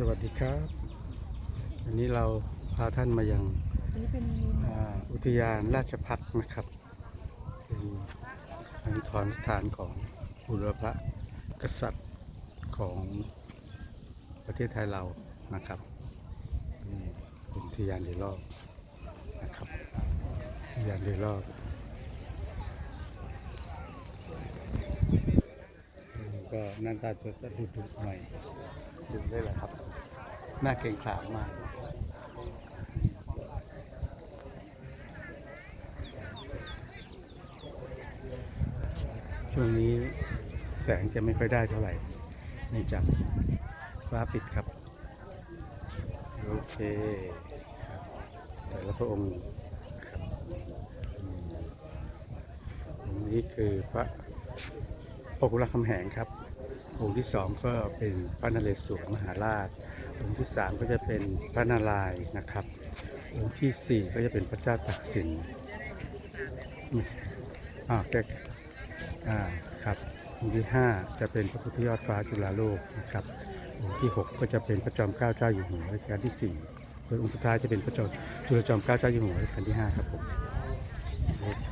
สวัสดีครับ วันนี้เราพาท่านมายังอันนี้เป็นอ่าอุทยานราชพัฒน์นะครับ เป็นอนุทรสถานของบุรพกษัตริย์ของประเทศไทยเรานะครับเป็นอุทยานโดรอบนะครับอุทยานโดรอบก็หน้าตาจะดุดุๆหน่อยดูได้แหละครับ น้าเกรงขามมากช่วงนี้แสงจะไม่ค่อยได้เท่าไหร่เนื่องจากฟ้าปิดครับ โอเคครับแต่ละพระองค์ครับอืมองค์นี้คือพระพระกุลคำแหงครับองค์ที่สองก็เป็นพระนเรศวรมหาราช องค์ที่สามก็จะเป็นพระนารายณ์นะครับ องค์ที่สี่ก็จะเป็นพระเจ้าตากสินอ่าแกอ่าครับองค์ที่5จะเป็นพระพุทธยอดฟ้าจุฬาโลกนะครับองค์ที่6ก็จะเป็นพระจอมเกล้าเจ้าอยู่หัวรัชกาลที่4ส่วนองค์สุดท้ายจะเป็นพระจอมจุลจอมเกล้าเจ้าอยู่หัวรัชกาลที่5ครับผมโอเค